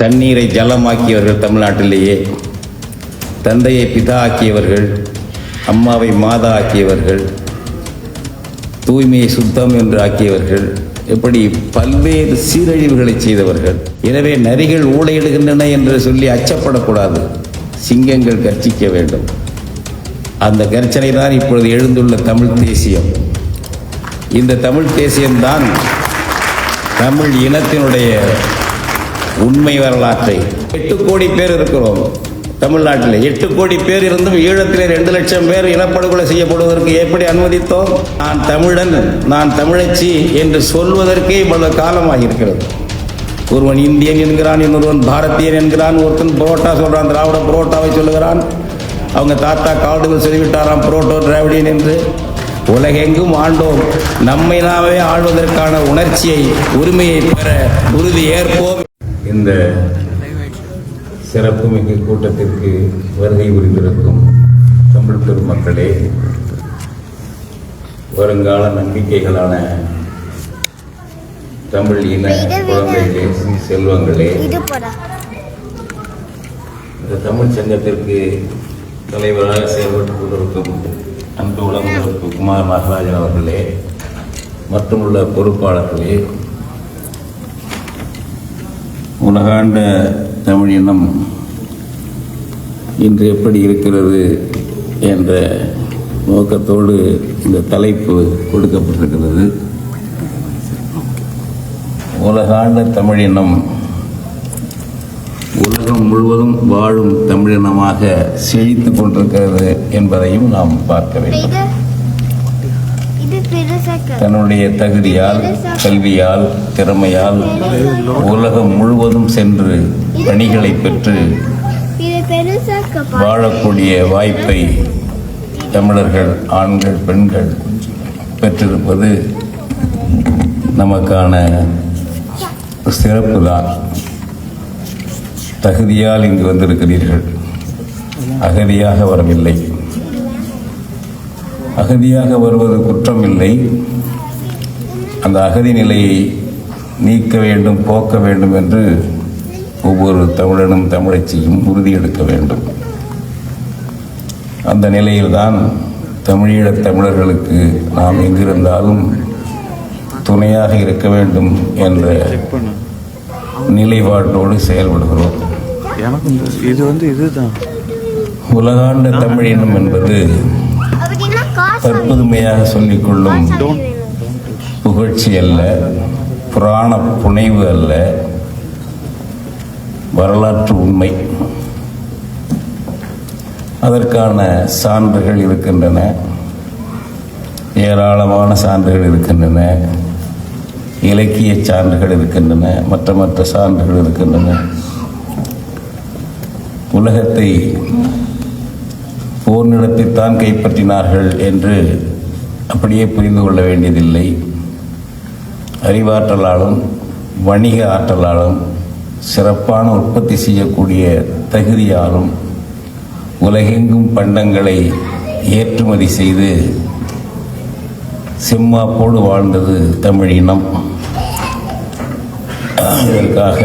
தண்ணீரை ஜலமாக்கியவர்கள் தமிழ்நாட்டிலேயே தந்தையை பிதா ஆக்கியவர்கள் அம்மாவை மாதா ஆக்கியவர்கள் தூய்மையை சுத்தம் என்று ஆக்கியவர்கள் இப்படி பல்வேறு சீரழிவுகளை செய்தவர்கள். எனவே நரிகள் ஊழையிடுகின்றன என்று சொல்லி அச்சப்படக்கூடாது. சிங்கங்கள் கர்ச்சிக்க வேண்டும். அந்த கர்ச்சனை தான் இப்பொழுது எழுந்துள்ள தமிழ் தேசியம். இந்த தமிழ் தேசியம்தான் தமிழ் இனத்தினுடைய உண்மை வரலாற்றை எட்டு கோடி பேர் இருக்கிறோம். தமிழ்நாட்டில் எட்டு கோடி பேர் இருந்தும் ஈழத்தில் ரெண்டு லட்சம் பேர் இனப்படுகொலை செய்யப்படுவதற்கு எப்படி அனுமதித்தோம்? நான் தமிழன் நான் தமிழச்சி என்று சொல்வதற்கே இவ்வளவு காலமாக இருக்கிறது ஒருவன் இந்தியன் என்கிறான் இன்னொருவன் பாரதியன் என்கிறான் ஒருத்தன் புரோட்டா சொல்கிறான் திராவிட புரோட்டாவை சொல்லுகிறான். அவங்க தாத்தா காடுகள் சொல்லிவிட்டாராம் புரோட்டோ திராவிடியன் என்று. உலகெங்கும் ஆண்டோம் நம்மை நாமே ஆள்வதற்கான உணர்ச்சியை உரிமையை பெற உறுதி ஏற்போம். இந்த சிறப்புமிகு கூட்டத்திற்கு வருகை புரிந்திருக்கும் தமிழ் பெருமக்களே வருங்கால நம்பிக்கைகளான தமிழ் இன குழந்தைகளே செல்வங்களே இந்த தமிழ் சங்கத்திற்கு தலைவராக செயல்பட்டுக் கொண்டிருக்கும் அன்பு உலகம் குமார் நாகராஜன் அவர்களே மற்றும் உள்ள பொறுப்பாளர்களே உலகாண்ட தமிழ் இனம் இன்று எப்படி இருக்கிறது என்ற நோக்கத்தோடு இந்த தலைப்பு கொடுக்கப்பட்டிருக்கிறது. உலகாண்ட தமிழினம் உலகம் முழுவதும் வாழும் தமிழினமாக செழித்துக் கொண்டிருக்கிறது என்பதையும் நாம் பார்க்க வேண்டும். தன்னுடைய தகுதியால் கல்வியால் திறமையால் உலகம் முழுவதும் சென்று பணிகளை பெற்று வாழக்கூடிய வாய்ப்பை தமிழர்கள் ஆண்கள் பெண்கள் பெற்றிருப்பது நமக்கான சிறப்பு தான் தகுதியால் இங்கு வந்திருக்கிறீர்கள். அகதியாக வரவில்லை. அகதியாக வருவது குற்றம் இல்லை அந்த அகதி நிலையை நீக்க வேண்டும் போக்க வேண்டும் என்று ஒவ்வொரு தமிழனும் தமிழச்சியும் உறுதியெடுக்க வேண்டும். அந்த நிலையில்தான் தமிழீழத் தமிழர்களுக்கு நாம் எங்கிருந்தாலும் துணையாக இருக்க வேண்டும் என்ற நிலைப்பாட்டோடு செயல்படுகிறோம். இது வந்து இதுதான். உலகாண்ட தமிழினம் என்பது தற்புதுமையாக சொல்லிக்கொள்ளும் புகழ்ச்சி அல்ல புராண புனைவு அல்ல வரலாற்று உண்மை. அதற்கான சான்றுகள் இருக்கின்றன. ஏராளமான சான்றுகள் இருக்கின்றன. இலக்கிய சான்றுகள் இருக்கின்றன. மற்ற மற்ற சான்றுகள் இருக்கின்றன. உலகத்தை போர் நிலத்தைத்தான் கைப்பற்றினார்கள் என்று அப்படியே புரிந்து கொள்ள வேண்டியதில்லை. அறிவாற்றலாலும் வணிக ஆற்றலாலும் சிறப்பான உற்பத்தி செய்யக்கூடிய தகுதியாலும் உலகெங்கும் பண்டங்களை ஏற்றுமதி செய்து செம்மாப்போடு வாழ்ந்தது தமிழ் இனம். இதற்காக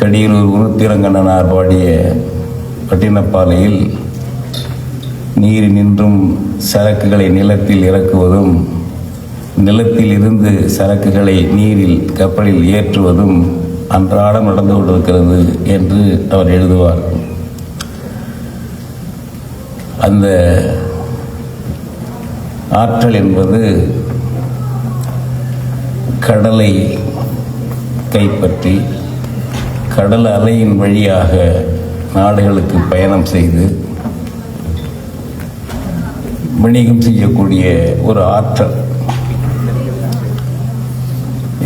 கடியூர் குருத்திரங்கண்ணனார் பாடிய பட்டினப்பாலையில் நீரினின்றும் சரக்குகளை நிலத்தில் இறக்குவதும் நிலத்தில் இருந்து சரக்குகளை நீரில் கப்பலில் ஏற்றுவதும் அன்றாடம் நடந்து கொண்டிருக்கிறது என்று அவர் எழுதுவார். அந்த ஆற்றல் என்பது கடலை கைப்பற்றி கடல் அலையின் வழியாக நாடுகளுக்கு பயணம் செய்து வணிகம் செய்யக்கூடிய ஒரு ஆற்றல்.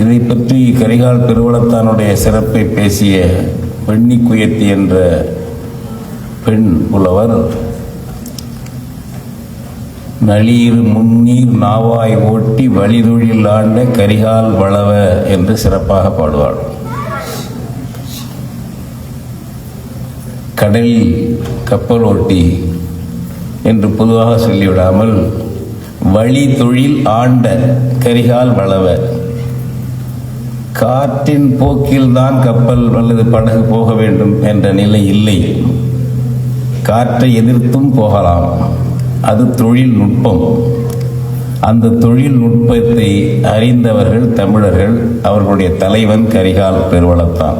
இதை பற்றி கரிகால் பெருவளத்தானுடைய சிறப்பை பேசிய வெண்ணி குயத்தி என்ற பெண் புலவர் நளீர் முன்னீர் நாவாய் ஓட்டி வழிதொழில் ஆண்ட கரிகால் வளவ என்று சிறப்பாக பாடுவாள். கடலில் கப்பல் ஓட்டி என்று பொதுவாக சொல்லிவிடாமல் வழி தொழில் ஆண்ட கரிகால் வளவ காற்றின் போக்கில்தான் கப்பல் அல்லது படகு போக வேண்டும் என்ற நிலை இல்லை. காற்றை எதிர்த்தும் போகலாம். அது தொழில்நுட்பம் அந்த தொழில்நுட்பத்தை அறிந்தவர்கள் தமிழர்கள் அவர்களுடைய தலைவன் கரிகால் பெருவளத்தான்.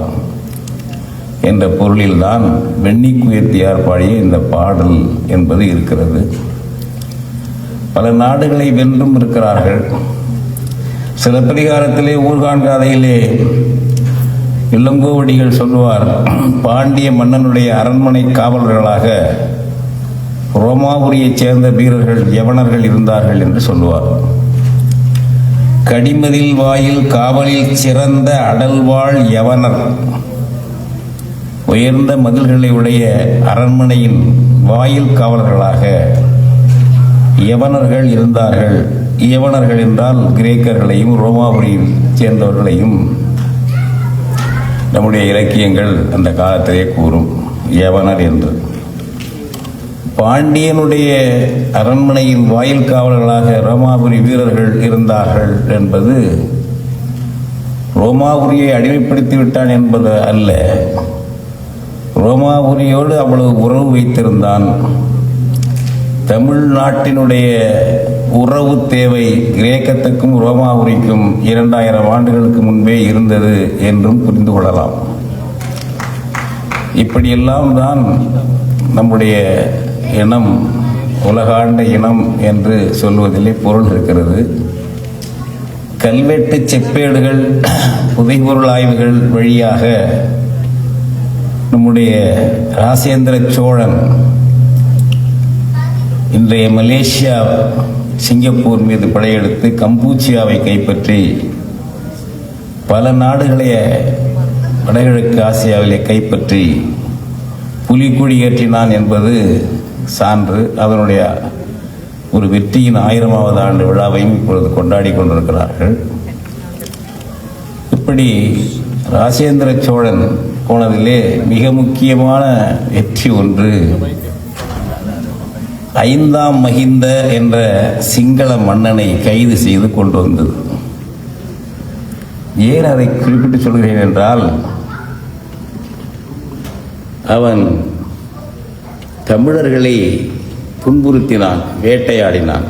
என்ற பொருளில்தான் வெண்ணிக்குயர்த்தியார் பாடிய இந்த பாடல் என்பது இருக்கிறது. பல நாடுகளை வென்றும் இருக்கிறார்கள். சிலப்பதிகாரத்திலே ஊர்காண்காதையிலே இளங்கோவடிகள் சொல்லுவார் பாண்டிய மன்னனுடைய அரண்மனை காவலர்களாக ரோமாபுரியைச் சேர்ந்த வீரர்கள் யவனர்கள் இருந்தார்கள் என்று சொல்லுவார். கடிமதில் வாயில் காவலில் சிறந்த அடல்வாழ் யவனர். உயர்ந்த மதில்களை உடைய அரண்மனையின் வாயில் காவலர்களாக யவனர்கள் இருந்தார்கள். யவனர்கள் என்றால் கிரேக்கர்களையும் ரோமாபுரியில் சேர்ந்தவர்களையும் நம்முடைய இலக்கியங்கள் அந்த காலத்திலே கூறும். யவனர் என்று. பாண்டியனுடைய அரண்மனையின் வாயில் காவலர்களாக ரோமாபுரி வீரர்கள் இருந்தார்கள் என்பது ரோமாபுரியை அடிமைப்படுத்தி விட்டான் என்பது அல்ல. ரோமாபுரியோடு அவ்வளவு உறவு வைத்திருந்தான். தமிழ்நாட்டினுடைய உறவு தேவை கிரேக்கத்துக்கும் ரோமாபுரிக்கும் இரண்டாயிரம் ஆண்டுகளுக்கு முன்பே இருந்தது என்றும் புரிந்து கொள்ளலாம். இப்படியெல்லாம் தான் நம்முடைய இனம் உலகாண்ட இனம் என்று சொல்வதிலே பொருள் இருக்கிறது. கல்வெட்டு செப்பேடுகள் புதைபொருள் ஆய்வுகள் வழியாக நம்முடைய ராசேந்திர சோழன் இன்றைய மலேசியா சிங்கப்பூர் மீது படையெடுத்து கம்பூச்சியாவை கைப்பற்றி பல நாடுகளை வடகிழக்கு ஆசியாவிலே கைப்பற்றி புலிக்குடி ஏற்றினான் என்பது சான்று. அதனுடைய ஒரு வெற்றியின் ஆயிரமாவது ஆண்டு விழாவையும் இப்பொழுது கொண்டாடி கொண்டிருக்கிறார்கள். இப்படி ராசேந்திர சோழன் போனதிலே மிக முக்கியமான வெற்றி ஒன்று. ஐந்தாம் மகிந்த என்ற சிங்கள மன்னனை கைது செய்து கொண்டு வந்தது. ஏன் அதை குறிப்பிட்டு சொல்கிறேன் என்றால் அவன் தமிழர்களை துன்புறுத்தினான் வேட்டையாடினான்.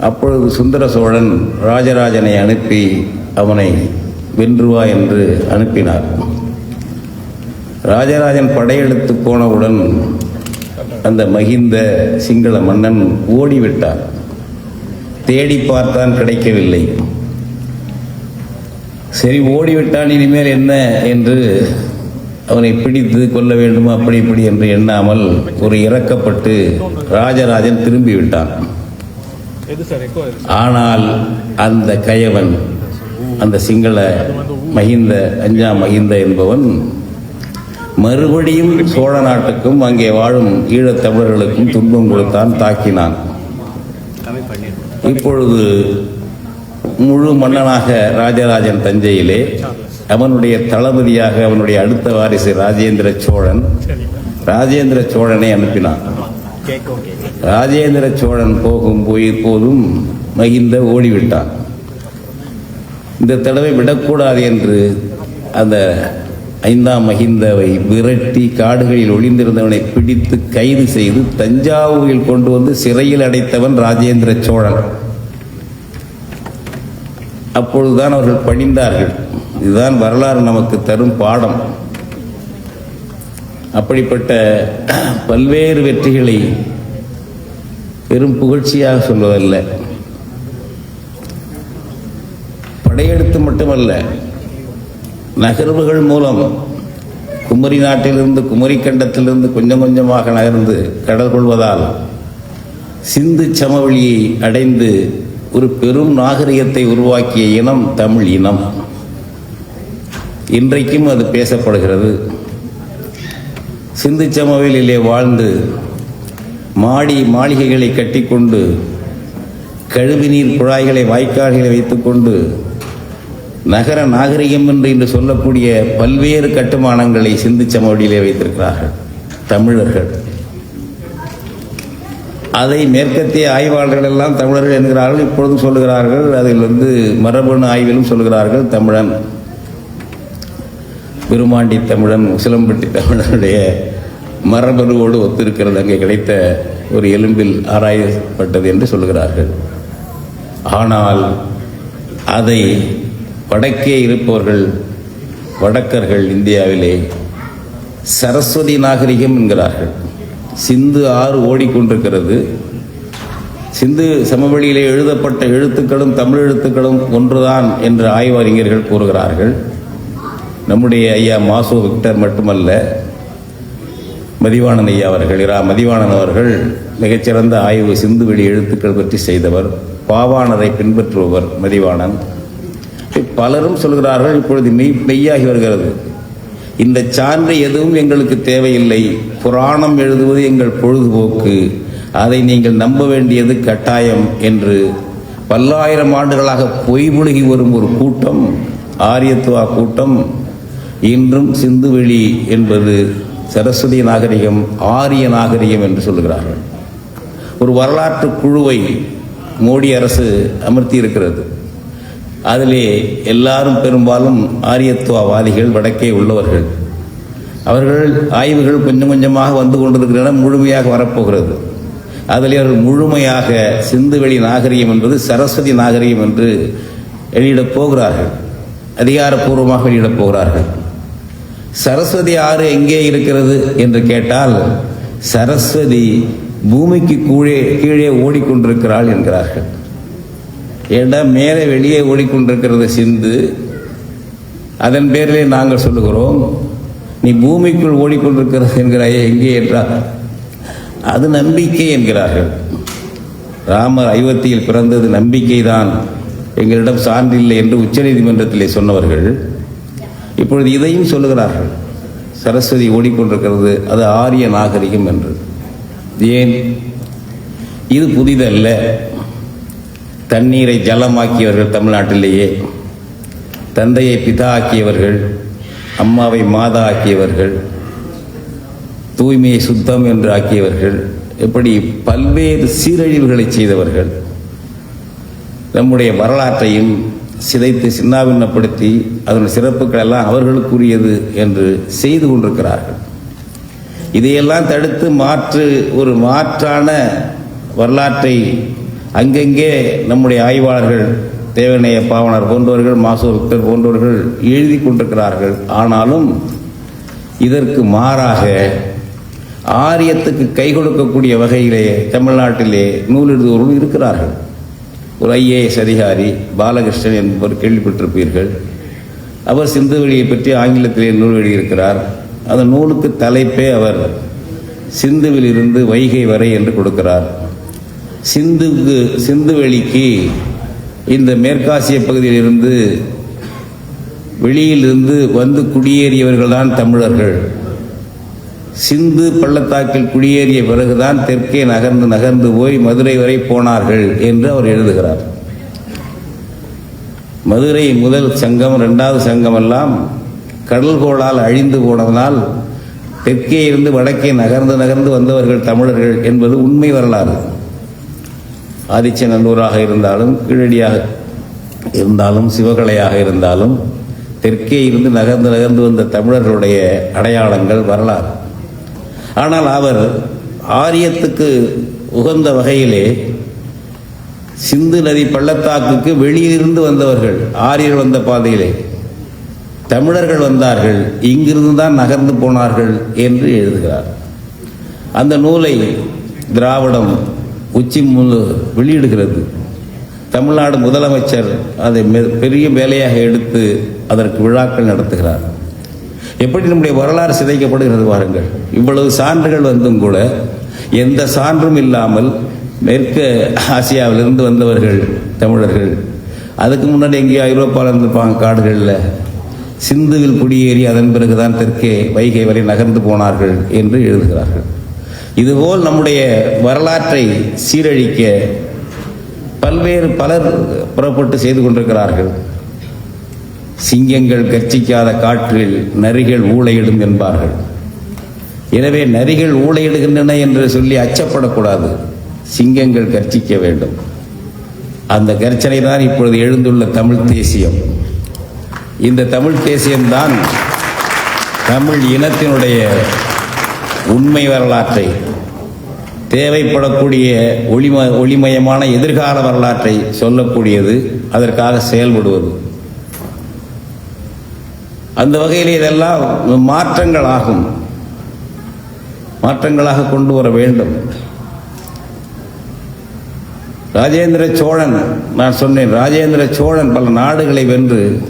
அப்பொழுது சுந்தர சோழன் ராஜராஜனை அனுப்பி அவனை வென்றுவா என்று அனுப்பினார். ராஜராஜன் படையெடுத்து போனவுடன் அந்த மகிந்த சிங்கள மன்னன் ஓடிவிட்டார். தேடி பார்த்தான் கிடைக்கவில்லை. சரி ஓடிவிட்டான் இனிமேல் என்ன என்று அவனை பிடித்து கொல்ல வேண்டுமா அப்படி இப்படி என்று எண்ணாமல் ஒரு இறக்கப்பட்டு ராஜராஜன் திரும்பி விட்டான் ஆனால் அந்த கயவன் அந்த சிங்கள மகிந்த அஞ்சா மகிந்த என்பவன் மறுபடியும் சோழ நாட்டுக்கும் அங்கே வாழும் ஈழத் தமிழர்களுக்கும் துன்பம் கொடுத்தான் தாக்கினான். இப்பொழுது முழு மன்னனாக ராஜராஜன் தஞ்சையிலே அவனுடைய தளபதியாக அவனுடைய அடுத்த வாரிசு ராஜேந்திர சோழன் ராஜேந்திர சோழனை அனுப்பினான். ராஜேந்திர சோழன் போகும் போய் போதும் மகிந்த ஓடிவிட்டான். இந்த தடவை விடக்கூடாது என்று அந்த ஐந்தாம் மகிந்தவை விரட்டி காடுகளில் ஒளிந்திருந்தவனை பிடித்து கைது செய்து தஞ்சாவூரில் கொண்டு வந்து சிறையில் அடைத்தவன் ராஜேந்திர சோழன். அப்பொழுதுதான் அவர்கள் பணிந்தார்கள். இதுதான் வரலாறு நமக்கு தரும் பாடம். அப்படிப்பட்ட பல்வேறு வெற்றிகளை பெரும் புகழ்ச்சியாக சொல்வதல்ல. படையெடுத்து மட்டுமல்ல நகர்வுகள் மூலம் குமரி நாட்டிலிருந்து குமரி கண்டத்திலிருந்து கொஞ்சம் கொஞ்சமாக நகர்ந்து கடல் கொள்வதால் சிந்து சமவெளியை அடைந்து ஒரு பெரும் நாகரிகத்தை உருவாக்கிய இனம் தமிழ் இனம். இன்றைக்கும் அது பேசப்படுகிறது. சிந்து சமவெளியிலே வாழ்ந்து மாடி மாளிகைகளை கட்டிக்கொண்டு கழிவுநீர் குழாய்களை வாய்க்கால்களை வைத்துக்கொண்டு நகர நாகரிகம் என்று இன்று சொல்லக்கூடிய பல்வேறு கட்டுமானங்களை சிந்து சமவெளியிலே வைத்திருக்கிறார்கள் தமிழர்கள். அதை மேற்கத்திய ஆய்வாளர்கள் எல்லாம் தமிழர்கள் என்கிறார்கள் இப்பொழுதும் சொல்லுகிறார்கள் அதில் வந்து மரபணு ஆய்விலும் சொல்லுகிறார்கள் தமிழன் பெருமாண்டி தமிழன் உசிலம்பட்டி தமிழனுடைய மரபணுவோடு ஒத்திருக்கிறது அங்கே கிடைத்த ஒரு எலும்பில் ஆராயப்பட்டது என்று சொல்லுகிறார்கள். ஆனால் அதை வடக்கே இருப்பவர்கள் வடக்கர்கள் இந்தியாவிலே சரஸ்வதி நாகரிகம் என்கிறார்கள். சிந்து ஆறு ஓடிக்கொண்டிருக்கிறது. சிந்து சமவெளியிலே எழுதப்பட்ட எழுத்துக்களும் தமிழ் எழுத்துக்களும் ஒன்றுதான் என்று ஆய்வறிஞர்கள் கூறுகிறார்கள். நம்முடைய ஐயா மாசு விக்டர் மட்டுமல்ல மதிவாணன் ஐயா அவர்கள் இரா மதிவாணன் அவர்கள் மிகச்சிறந்த ஆய்வு சிந்துவெளி எழுத்துக்கள் பற்றி செய்தவர். பாவாணரை பின்பற்றுபவர் மதிவாணன். பலரும் சொல்கிறார்கள் இப்பொழுது மெய் மெய்யாகி வருகிறது. இந்த சான்று எதுவும் எங்களுக்கு தேவையில்லை. புராணம் எழுதுவது எங்கள் பொழுதுபோக்கு. அதை நீங்கள் நம்ப வேண்டியது கட்டாயம் என்று பல்லாயிரம் ஆண்டுகளாக பொய்முழுகி வரும் ஒரு கூட்டம் ஆரியத்துவா கூட்டம் இன்றும் சிந்துவெளி என்பது சரஸ்வதி நாகரிகம் ஆரிய நாகரிகம் என்று சொல்லுகிறார்கள் ஒரு வரலாற்று குழுவை மோடி அரசு அமர்த்தி இருக்கிறது அதிலே எல்லாரும் பெரும்பாலும் ஆரியத்துவவாதிகள் வடக்கே உள்ளவர்கள். அவர்கள் ஆய்வுகள் கொஞ்சம் கொஞ்சமாக வந்து கொண்டிருக்கின்றன முழுமையாக வரப்போகிறது. அதில் அவர்கள் முழுமையாக சிந்துவெளி நாகரிகம் என்பது சரஸ்வதி நாகரிகம் என்று வெளியிடப் போகிறார்கள். அதிகாரப்பூர்வமாக வெளியிடப் போகிறார்கள். சரஸ்வதி ஆறு எங்கே இருக்கிறது என்று கேட்டால் சரஸ்வதி பூமிக்கு கீழே கீழே ஓடிக்கொண்டிருக்கிறாள் என்கிறார்கள். ஏண்டா மேலே வெளியே ஓடிக்கொண்டிருக்கிறது சிந்து. அதன் பேரிலே நாங்கள் சொல்லுகிறோம் நீ பூமிக்குள் ஓடிக்கொண்டிருக்கிறது என்கிறாயே எங்கே என்றால்? அது நம்பிக்கை என்கிறார்கள். ராமர் ஐவத்தியில் பிறந்தது நம்பிக்கை தான் எங்களிடம் சான்றில்லை என்று உச்சநீதிமன்றத்திலே சொன்னவர்கள் இப்பொழுது இதையும் சொல்லுகிறார்கள். சரஸ்வதி ஓடிக்கொண்டிருக்கிறது அது ஆரிய நாகரிகம் என்று. ஏன்? இது புதிதல்ல. தண்ணீரை ஜலமாக்கியவர்கள் தமிழ்நாட்டிலேயே. தந்தையை பிதா ஆக்கியவர்கள் அம்மாவை மாதா ஆக்கியவர்கள் தூய்மையை சுத்தம் என்று ஆக்கியவர்கள் இப்படி பல்வேறு சீரழிவுகளை செய்தவர்கள். நம்முடைய வரலாற்றையும் சிதைத்து சின்னாவின்னப்படுத்தி அதன் சிறப்புகள் எல்லாம் அவர்களுக்குரியது என்று செய்து கொண்டிருக்கிறார்கள். இதையெல்லாம் தடுத்து மாற்று ஒரு மாற்றான வரலாற்றை அங்கங்கே நம்முடைய ஆய்வாளர்கள் தேவனைய பாவனர் போன்றவர்கள் மாசோக்தர் போன்றவர்கள் எழுதி கொண்டிருக்கிறார்கள். ஆனாலும் இதற்கு மாறாக ஆரியத்துக்கு கை கொடுக்கக்கூடிய வகையிலே தமிழ்நாட்டிலே நூலெழுதுவோர்கள் இருக்கிறார்கள். ஒரு ஐஏஎஸ் அதிகாரி பாலகிருஷ்ணன் என்பவர் கேள்விப்பட்டிருப்பீர்கள். அவர் சிந்துவெளியை பற்றி ஆங்கிலத்திலே நூல் எழுதியிருக்கிறார். அந்த நூலுக்கு தலைப்பே அவர் சிந்துவிலிருந்து வைகை வரை என்று கொடுக்கிறார். சிந்துக்கு சிந்துவெளிக்கு இந்த மேற்காசிய பகுதியிலிருந்து வெளியிலிருந்து வந்து குடியேறியவர்கள்தான் தமிழர்கள். சிந்து பள்ளத்தாக்கில் குடியேறிய பிறகுதான் தெற்கே நகர்ந்து நகர்ந்து போய் மதுரை வரை போனார்கள் என்று அவர் எழுதுகிறார். மதுரை முதல் சங்கம் இரண்டாவது சங்கம் எல்லாம் கடல்கோளால் அழிந்து போனதனால் தெற்கே இருந்து வடக்கே நகர்ந்து நகர்ந்து வந்தவர்கள் தமிழர்கள் என்பது உண்மை வரலாறு. ஆதிச்சநல்லூராக இருந்தாலும் கீழடியாக இருந்தாலும் சிவகலையாக இருந்தாலும் தெற்கே இருந்து நகர்ந்து நகர்ந்து வந்த தமிழர்களுடைய அடையாளங்கள் வரலாறு. ஆனால் அவர் ஆரியத்துக்கு உகந்த வகையிலே சிந்து நதி பள்ளத்தாக்குக்கு வெளியிலிருந்து வந்தவர்கள் ஆரியர் வந்த பாதையிலே தமிழர்கள் வந்தார்கள் இங்கிருந்து தான் நகர்ந்து போனார்கள் என்று எழுதுகிறார். அந்த நூலை திராவிடம் உச்சி முழு வெளியிடுகிறது. தமிழ்நாடு முதலமைச்சர் அதை மெ- பெரிய வேலையாக எடுத்து அதற்கு விழாக்கள் நடத்துகிறார். எப்படி நம்முடைய வரலாறு சிதைக்கப்படுகிறது பாருங்கள். இவ்வளவு சான்றுகள் வந்தும் கூட எந்த சான்றும் இல்லாமல் மேற்கு ஆசியாவிலிருந்து வந்தவர்கள் தமிழர்கள். அதுக்கு முன்னாடி எங்கேயோ ஐரோப்பாவில் இருந்திருப்பாங்க காடுகளில். சிந்துவில் குடியேறி அதன் பிறகுதான் தெற்கே வைகை வரை நகர்ந்து போனார்கள் என்று எழுதுகிறார்கள். இதுபோல் நம்முடைய வரலாற்றை சீரழிக்க பல்வேறு பலர் புறப்பட்டு செய்து கொண்டிருக்கிறார்கள். சிங்கங்கள் கர்ச்சிக்காத காற்றில் நரிகள் ஊளையிடும் என்பார்கள். எனவே நரிகள் ஊளையிடுகின்றன என்று சொல்லி அச்சப்படக்கூடாது. சிங்கங்கள் கர்ச்சிக்க வேண்டும். அந்த கர்ச்சனை தான் இப்பொழுது எழுந்துள்ள தமிழ் தேசியம். இந்த தமிழ் தேசியம்தான் தமிழ் இனத்தினுடைய உண்மை வரலாற்றை தேவைப்படக்கூடிய ஒளிம ஒளிமயமான எதிர்கால வரலாற்றை சொல்லக்கூடியது அதற்காக செயல்படுவது. அந்த வகையில் இதெல்லாம் மாற்றங்கள் ஆகும். மாற்றங்களாக கொண்டு வர வேண்டும். ராஜேந்திர சோழன் நான் சொன்னேன் ராஜேந்திர சோழன் பல நாடுகளை வென்று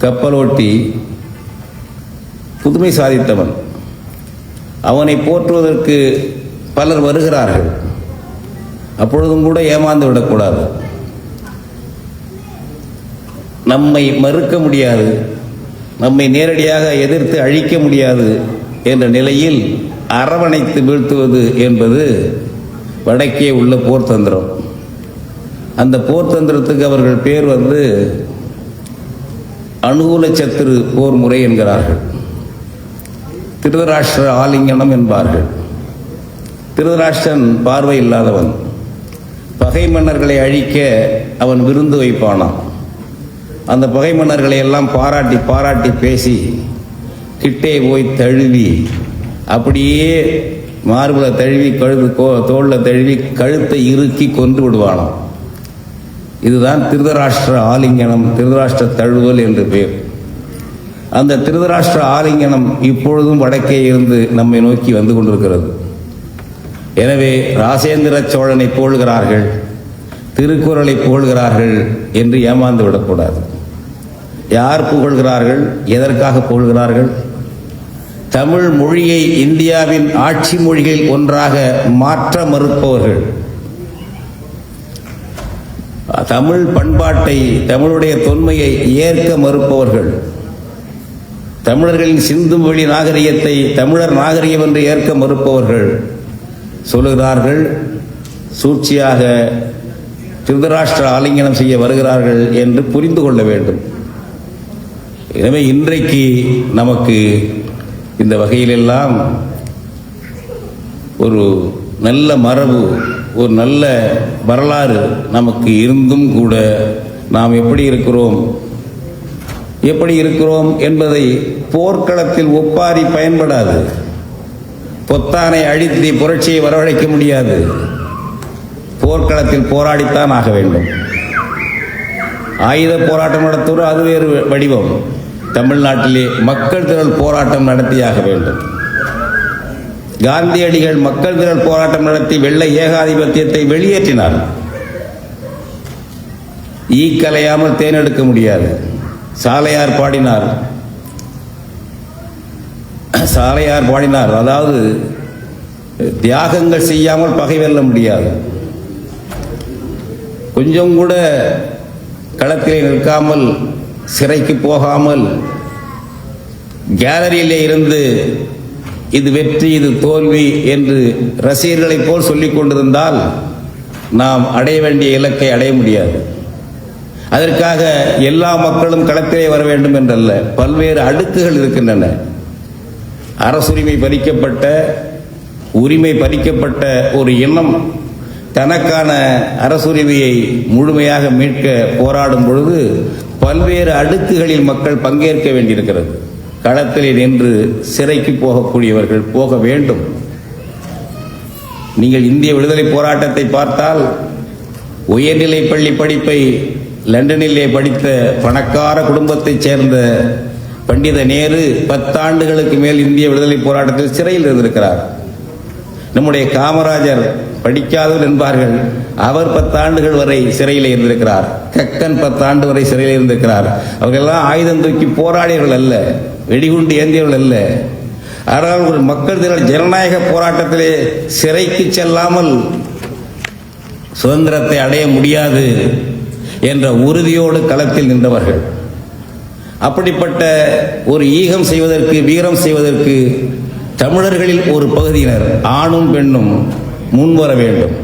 கப்பலோட்டி புதுமை சாதித்தவன். அவனை போற்றுவதற்கு பலர் வருகிறார்கள். அப்பொழுதும் கூட ஏமாந்து விடக்கூடாது. நம்மை மறுக்க முடியாது. நம்மை நேரடியாக எதிர்த்து அழிக்க முடியாது என்ற நிலையில் அரவணைத்து வீழ்த்துவது என்பது வடக்கே உள்ள போர்த்தந்திரம் அந்த போர்த்தந்திரத்துக்கு அவர்கள் பேர் வந்து அனுகூல சத்துரு போர் முறை என்கிறார்கள். திருதராஷ்டிர ஆலிங்கனம் என்பார்கள். திருதராஷ்டிரன் பார்வை இல்லாதவன். பகை மன்னர்களை அழிக்க அவன் விருந்து வைப்பானாம். அந்த பகை மன்னர்களை எல்லாம் பாராட்டி பாராட்டி பேசி கிட்டே போய் தழுவி அப்படியே மார்பில் தழுவி கழுது தோளில் தழுவி கழுத்தை இறுக்கி கொன்று விடுவானாம். இதுதான் திருதராஷ்டிர ஆலிங்கனம் திருதராஷ்டிர தழுவல் என்று பேர். அந்த திருதராஷ்டிர ஆலிங்கனம் இப்பொழுதும் வடக்கே இருந்து நம்மை நோக்கி வந்து கொண்டிருக்கிறது. எனவே ராசேந்திர சோழனை போழ்கிறார்கள் திருக்குறளை புகழ்கிறார்கள் என்று ஏமாந்து விடக்கூடாது. யார் புகழ்கிறார்கள் எதற்காக புகழ்கிறார்கள் தமிழ் மொழியை இந்தியாவின் ஆட்சி மொழிகள் ஒன்றாக மாற்ற மறுப்பவர்கள். தமிழ் பண்பாட்டை தமிழுடைய தொன்மையை ஏற்க மறுப்பவர்கள். தமிழர்களின் சிந்து மொழி நாகரிகத்தை தமிழர் நாகரிகம் என்று ஏற்க மறுப்பவர்கள் சொல்லுகிறார்கள். சூழ்ச்சியாக திருதராஷ்டிர ஆலிங்கனம் செய்ய வருகிறார்கள் என்று புரிந்து கொள்ள வேண்டும். எனவே இன்றைக்கு நமக்கு இந்த வகையிலெல்லாம் ஒரு நல்ல மரபு ஒரு நல்ல வரலாறு நமக்கு இருந்தும் கூட நாம் எப்படி இருக்கிறோம்? எப்படி இருக்கிறோம் என்பதை போர்க்களத்தில் ஒப்பாரி பயன்படாது. பொத்தானை அழித்து புரட்சியை வரவழைக்க முடியாது. போர்க்களத்தில் போராடித்தான் ஆக வேண்டும். ஆயுத போராட்டம் நடத்துவது அது வேறு வடிவம். தமிழ்நாட்டிலே மக்கள் திரள் போராட்டம் நடத்தியாக வேண்டும். காந்தியடிகள் மக்கள் திரள் போராட்டம் நடத்தி வெள்ளை ஏகாதிபத்தியத்தை வெளியேற்றினார் ஈ கலையாமல் தேனெடுக்க முடியாது. சாலையார் பாடினார். சாலையார் பாடினார். அதாவது தியாகங்கள் செய்யாமல் பகை வெல்ல முடியாது. கொஞ்சம் கூட களத்திலே நிற்காமல் சிறைக்கு போகாமல் கேலரியிலே இருந்து இது வெற்றி இது தோல்வி என்று ரசிகர்களைப் போல் சொல்லிக் கொண்டிருந்தால் நாம் அடைய வேண்டிய இலக்கை அடைய முடியாது. அதற்காக எல்லா மக்களும் களத்திலே வர வேண்டும் என்றல்ல பல்வேறு அடுக்குகள் இருக்கின்றன. அரசுரிமை பறிக்கப்பட்ட உரிமை பறிக்கப்பட்ட ஒரு இனம் தனக்கான அரசுரிமையை முழுமையாக மீட்க போராடும் பொழுது பல்வேறு அடுக்குகளில் மக்கள் பங்கேற்க வேண்டியிருக்கிறது. களத்திலே நின்று சிறைக்கு போகக்கூடியவர்கள் போக வேண்டும். நீங்கள் இந்திய விடுதலை போராட்டத்தை பார்த்தால் உயர்நிலை பள்ளி படிப்பை லண்டனிலே படித்த பணக்கார குடும்பத்தைச் சேர்ந்த பண்டித நேரு பத்தாண்டுகளுக்கு மேல் இந்திய விடுதலை போராட்டத்தில் சிறையில் இருந்திருக்கிறார். நம்முடைய காமராஜர் படிக்காதவர் என்பார்கள். அவர் பத்தாண்டுகள் வரை சிறையில் இருந்திருக்கிறார். கக்கன் பத்தாண்டு வரை சிறையில் இருந்திருக்கிறார். அவர்களெல்லாம் ஆயுதம் தூக்கி போராடியவர்கள் அல்ல வெடிகுண்டு ஏந்தியவர்கள் அல்ல. ஆனால் ஒரு மக்கள் திரள் ஜனநாயக போராட்டத்திலே சிறைக்கு செல்லாமல் சுதந்திரத்தை அடைய முடியாது. என்ற உறுதியோடு களத்தில் நின்றவர்கள். அப்படிப்பட்ட ஒரு ஈகம் செய்வதற்கு வீரம் செய்வதற்கு தமிழர்களில் ஒரு பகுதியினர் ஆணும் பெண்ணும் முன்வர வேண்டும்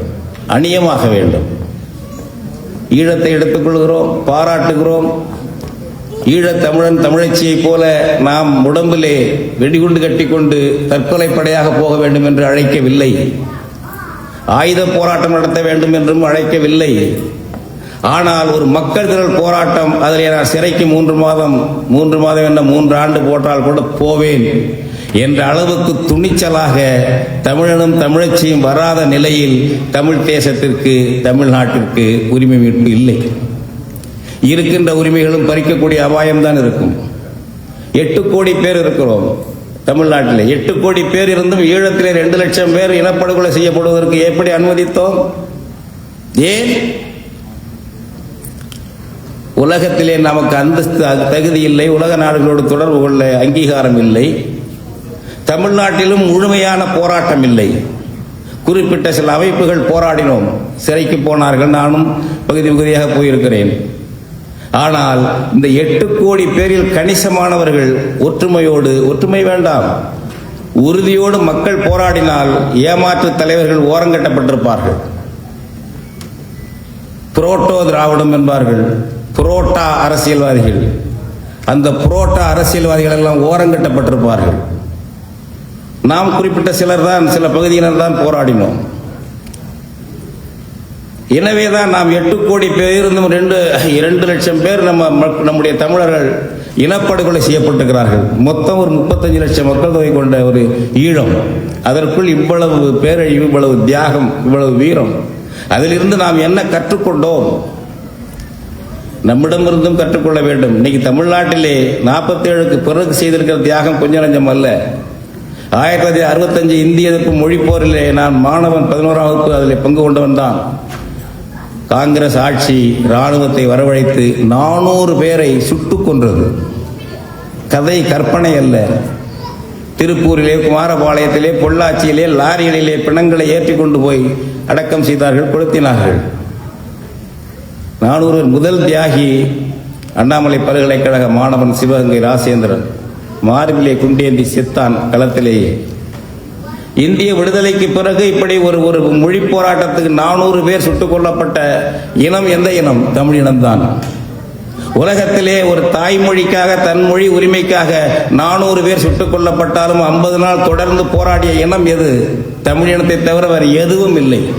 அணியமாக வேண்டும். ஈழத்தை எடுத்துக்கொள்கிறோம் பாராட்டுகிறோம். ஈழத்தமிழன் தமிழச்சியைப் போல நாம் உடம்பிலே வெடிகுண்டு கட்டிக்கொண்டு தற்கொலை படையாக போக வேண்டும் என்று அழைக்கவில்லை. ஆயுத போராட்டம் நடத்த வேண்டும் என்றும் அழைக்கவில்லை. ஆனால் ஒரு மக்கள் திரள் போராட்டம் அதில் நான் சிறைக்கு மூன்று மாதம் மூன்று மாதம் என்ன மூன்று ஆண்டு போட்டால் கூட போவேன் என்ற அளவுக்கு துணிச்சலாக தமிழனும் தமிழச்சியும் வராத நிலையில் தமிழ் தேசத்திற்கு தமிழ்நாட்டிற்கு உரிமை மீட்பு இல்லை. இருக்கின்ற உரிமைகளும் பறிக்கக்கூடிய அபாயம்தான் இருக்கும். எட்டு கோடி பேர் இருக்கிறோம் தமிழ்நாட்டில். எட்டு கோடி பேர் இருந்தும் ஈழத்திலே ரெண்டு லட்சம் பேர் இனப்படுகொலை செய்யப்படுவதற்கு எப்படி அனுமதித்தோம்? ஏன்? உலகத்திலே நமக்கு அந்தஸ்து தகுதி இல்லை உலக நாடுகளோடு தொடர்பு கொள்ள அங்கீகாரம் இல்லை. தமிழ்நாட்டிலும் முழுமையான போராட்டம் இல்லை. குறிப்பிட்ட சில அமைப்புகள் போராடினோம். சிறைக்கு போனார்கள் நானும் பகுதி பகுதியாக போயிருக்கிறேன். ஆனால் இந்த எட்டு கோடி பேரில் கணிசமானவர்கள் ஒற்றுமையோடு ஒற்றுமை வேண்டாம். உறுதியோடு மக்கள் போராடினால் ஏமாற்று தலைவர்கள் ஓரங்கட்டப்பட்டிருப்பார்கள். புரோட்டோ திராவிடம் என்பார்கள். புரோட்டா அரசியல்வாதிகள். அந்த புரோட்டா அரசியல்வாதிகள் எல்லாம் ஓரங்கட்டப்பட்டிருப்பார்கள் நாம் குறிப்பிட்ட சிலர் தான் சில பகுதியினர் தான் போராடினோம். எனவே தான் நாம் எட்டு கோடி பேருந்தும் ரெண்டு இரண்டு லட்சம் பேர் நம்ம மக்- நம்முடைய தமிழர்கள் இனப்படுகொலை செய்யப்பட்டிருக்கிறார்கள். மொத்தம் ஒரு முப்பத்தஞ்சு லட்சம் மக்கள் தொகை கொண்ட ஒரு ஈழம். அதற்குள் இவ்வளவு பேரழிவு இவ்வளவு தியாகம் இவ்வளவு வீரம். அதிலிருந்து நாம் என்ன கற்றுக்கொண்டோம்? நம்மிடமிருந்தும் கற்றுக்கொள்ள வேண்டும். இன்னைக்கு தமிழ்நாட்டிலே நாற்பத்தி ஏழுக்கு பிறகு செய்திருக்கிற தியாகம் கொஞ்சம் நஞ்சம் அல்ல. ஆயிரத்தி தொள்ளாயிரத்தி அறுபத்தஞ்சு இந்திய எதிர்ப்பு மொழிப்போரிலே நான் மாணவன் பதினோராம் வகுப்பு அதில் பங்கு கொண்டவன் தான். காங்கிரஸ் ஆட்சி இராணுவத்தை வரவழைத்து நானூறு பேரை சுட்டு கொன்றது. கதை கற்பனை அல்ல. திருப்பூரிலே குமாரபாளையத்திலே பொள்ளாச்சியிலே லாரிகளிலே பிணங்களை ஏற்றி கொண்டு போய் அடக்கம் செய்தார்கள் கொளுத்தினார்கள். நானூறு முதல் தியாகி அண்ணாமலை பல்கலைக்கழக மாணவன் சிவகங்கை ராசேந்திரன் மார்பிலே குண்டேந்தி சித்தான் களத்திலேயே. இந்திய விடுதலைக்கு பிறகு இப்படி ஒரு ஒரு மொழி போராட்டத்துக்கு நானூறு பேர் சுட்டுக் கொல்லப்பட்ட இனம் எந்த இனம்? தமிழ் இனம்தான். உலகத்திலே ஒரு தாய்மொழிக்காக தன் மொழி உரிமைக்காக நானூறு பேர் சுட்டுக் கொல்லப்பட்டாலும் ஐம்பது நாள் தொடர்ந்து போராடிய இனம் எது? தமிழ் இனத்தை தவிர வேறு எதுவும் இல்லை.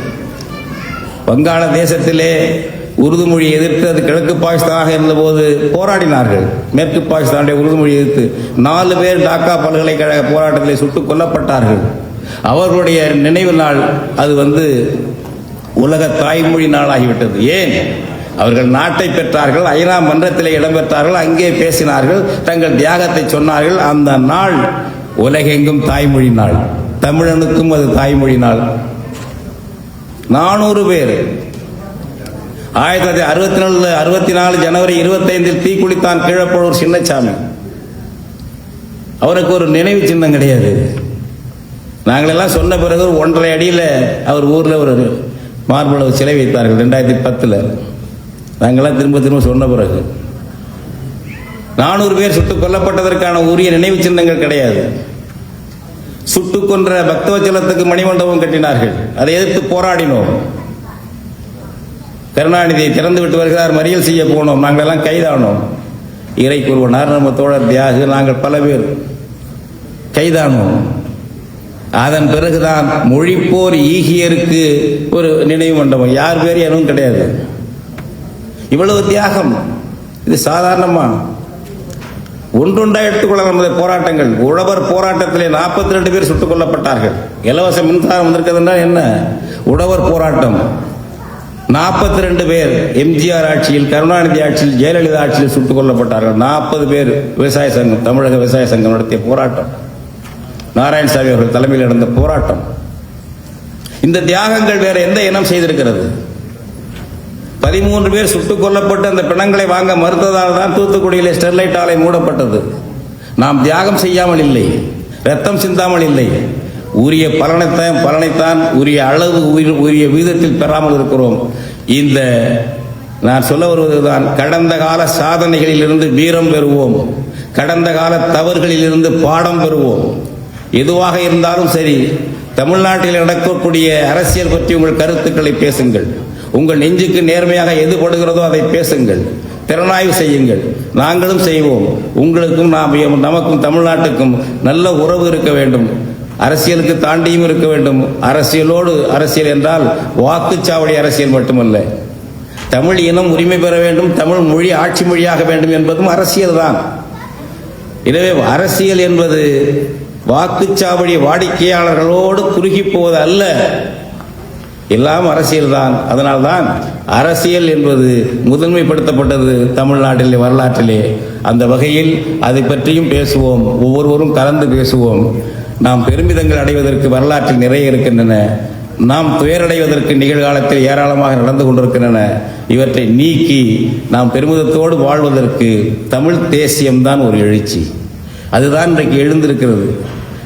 வங்காள தேசத்திலே உருது மொழியை எதிர்த்து அது கிழக்கு பாகிஸ்தானாக இருந்தபோது போராடினார்கள். மேற்கு பாகிஸ்தானுடைய உருது மொழியை எதிர்த்து நாலு பேர் டாக்கா பல்கலைக்கழக போராட்டத்தில் சுட்டுக் கொல்லப்பட்டார்கள். அவர்களுடைய நினைவு நாள் அது வந்து உலக தாய்மொழி நாளாகிவிட்டது. ஏன்? அவர்கள் நாட்டை பெற்றார்கள் ஐநா மன்றத்தில் இடம்பெற்றார்கள் அங்கே பேசினார்கள் தங்கள் தியாகத்தை சொன்னார்கள். அந்த நாள் உலகெங்கும் தாய்மொழி நாள். தமிழனுக்கும் அது தாய்மொழி நாள். நானூறு பேர் ஆயிரத்தி தொள்ளாயிரத்தி அறுபத்தி நாலு அறுபத்தி நாலு ஜனவரி இருபத்தைந்தில் தீக்குளித்தான் கீழப்பழூர் சின்னசாமி அவருக்கு ஒரு நினைவு சின்னம் கிடையாது. நாங்களெல்லாம் சொன்ன பிறகு ஒரு ஒன்றரை அடியில் அவர் ஊரில் ஒரு மார்பளவு சிலை வைத்தார்கள் ரெண்டாயிரத்தி பத்தில். நாங்கள்லாம் திரும்ப திரும்ப சொன்ன பிறகு. நானூறு பேர் சுட்டுக் கொல்லப்பட்டதற்கான உரிய நினைவு சின்னங்கள் கிடையாது. சுட்டுக் கொன்ற பக்தவச்சலத்துக்கு மணிமண்டபம் கட்டினார்கள். அதை எதிர்த்து போராடினோம். கருணாநிதியை திறந்து விட்டு வருகிறார் மறியல் செய்ய போனோம் நாங்கள் எல்லாம் கைதானோம். இறை கூறுவனார் நம்ம தோழர் தியாகு நாங்கள் பல பேர் கைதானோம். அதன் பிறகுதான் மொழிப்போர் ஈகியருக்கு ஒரு நினைவு மண்டபம். யார் பேர் எதுவும் கிடையாது. இவ்வளவு தியாகம். இது சாதாரணமா. ஒன்றொன்றா எடுத்துக்கொள்ள நமது போராட்டங்கள். உழவர் போராட்டத்திலே நாற்பத்தி ரெண்டு பேர் சுட்டுக் கொல்லப்பட்டார்கள். இலவச மின்சாரம் வந்திருக்கிறதுனா என்ன? உழவர் போராட்டம். நாற்பத்தி ரெண்டு பேர் எம்ஜிஆர் ஆட்சியில் கருணாநிதி ஆட்சியில் ஜெயலலிதா ஆட்சியில் சுட்டுக் கொல்லப்பட்டார்கள். நாற்பது பேர் விவசாய சங்கம் தமிழக விவசாய சங்கம் நடத்திய போராட்டம். நாராயணசாமி அவர்கள் தலைமையில் நடந்த போராட்டம். இந்த தியாகங்கள் வேற எந்த இனம் செய்திருக்கிறது? பதிமூன்று பேர் சுட்டுக் கொல்லப்பட்டு அந்த பிணங்களை வாங்க மறுத்ததால் தான் தூத்துக்குடியிலே ஸ்டெர்லைட் ஆலை மூடப்பட்டது. நாம் தியாகம் செய்யாமல் இல்லை ரத்தம் சிந்தாமல் இல்லை. உரிய பலனைத்தான் பலனைத்தான் உரிய அளவு உரிய வீதத்தில் பெறாமல் இருக்கிறோம். இந்த நான் சொல்ல வருவதுதான் கடந்த கால சாதனைகளில் இருந்து வீரம் பெறுவோம். கடந்த கால தவறுகளிலிருந்து பாடம் பெறுவோம். எதுவாக இருந்தாலும் சரி தமிழ்நாட்டில் நடக்கக்கூடிய அரசியல் பற்றி உங்கள் கருத்துக்களை பேசுங்கள். உங்கள் நெஞ்சுக்கு நேர்மையாக எது படுகிறதோ அதை பேசுங்கள். திறனாய்வு செய்யுங்கள். நாங்களும் செய்வோம். உங்களுக்கும் நாம் நமக்கும் தமிழ்நாட்டுக்கும் நல்ல உறவு இருக்க வேண்டும். அரசியலுக்கு தாண்டியும் இருக்க வேண்டும். அரசியலோடு அரசியல் என்றால் வாக்குச்சாவடி அரசியல் மட்டுமல்ல. தமிழ் இனம் உரிமை பெற வேண்டும் தமிழ் மொழி ஆட்சி மொழியாக வேண்டும் என்பதும் அரசியல் தான். எனவே அரசியல் என்பது வாக்குச்சாவடி வாடிக்கையாளர்களோடு குறுகி போவது அல்ல. எல்லாம் அரசியல்தான் அதனால்தான் அரசியல் என்பது முதன்மைப்படுத்தப்பட்டது தமிழ்நாட்டிலே வரலாற்றிலே. அந்த வகையில் அதை பற்றியும் பேசுவோம். ஒவ்வொருவரும் கலந்து பேசுவோம். நாம் பெருமிதங்கள் அடைவதற்கு வரலாற்றில் நிறைய இருக்கின்றன. நாம் துயரடைவதற்கு நிகழ்காலத்தில் ஏராளமாக நடந்து கொண்டிருக்கின்றன. இவற்றை நீக்கி நாம் பெருமிதத்தோடு வாழ்வதற்கு தமிழ் தேசியம்தான் ஒரு எழுச்சி. அதுதான் இன்றைக்கு எழுந்திருக்கிறது.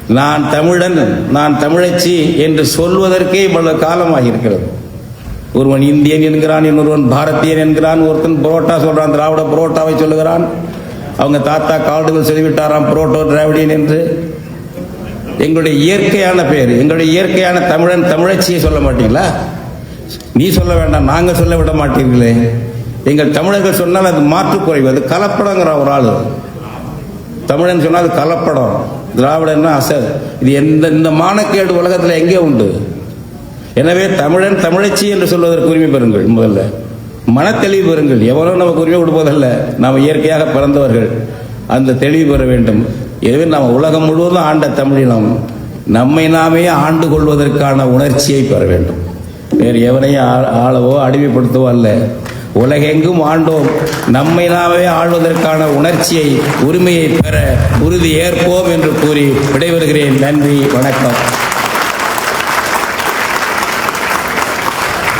நான் தமிழன் நான் தமிழச்சி என்று சொல்வதற்கே இவ்வளவு காலமாக இருக்கிறது ஒருவன் இந்தியன் என்கிறான் இன்னொருவன் பாரதியன் என்கிறான் ஒருத்தன் புரோட்டா சொல்றான் திராவிட புரோட்டாவை சொல்லுகிறான். அவங்க தாத்தா காடுகள் சொல்லிவிட்டாராம் புரோட்டோ திராவிடியன் என்று. எங்களுடைய இயற்கையான பேர் எங்களுடைய இயற்கையான தமிழன் தமிழச்சியை சொல்ல மாட்டீங்களா? நீ சொல்ல வேண்டாம் நாங்கள் சொல்ல விட மாட்டீர்களே. எங்கள் தமிழர்கள் சொன்னால் அது மாற்றுக்குறைவு அது கலப்படங்கிற ஒரு ஆள். தமிழன் சொன்னால் அது கலப்படம். திராவிடன்னா அசல் இது எந்த இந்த மானக்கேடு உலகத்தில் எங்கே உண்டு? எனவே தமிழன் தமிழச்சி என்று சொல்வதற்கு உரிமை பெறுங்கள் முதல்ல. மனத்தெளிவு பெறுங்கள். எவ்வளோ நமக்கு உரிமை கொடுப்பதல்ல. நாம் இயற்கையாக பிறந்தவர்கள். அந்த தெளிவு பெற வேண்டும். எனவே நாம் உலகம் முழுவதும் ஆண்ட தமிழினம் நம்மை நாமே ஆண்டு கொள்வதற்கான உணர்ச்சியை பெற வேண்டும். வேறு எவனையும் ஆ- ஆளவோ அடிமைப்படுத்தவோ அல்ல. உலகெங்கும் ஆண்டோம். நம்மை நாமே ஆள்வதற்கான உணர்ச்சியை உரிமையை பெற உறுதி ஏற்போம் என்று கூறி விடைபெறுகிறேன். நன்றி வணக்கம்.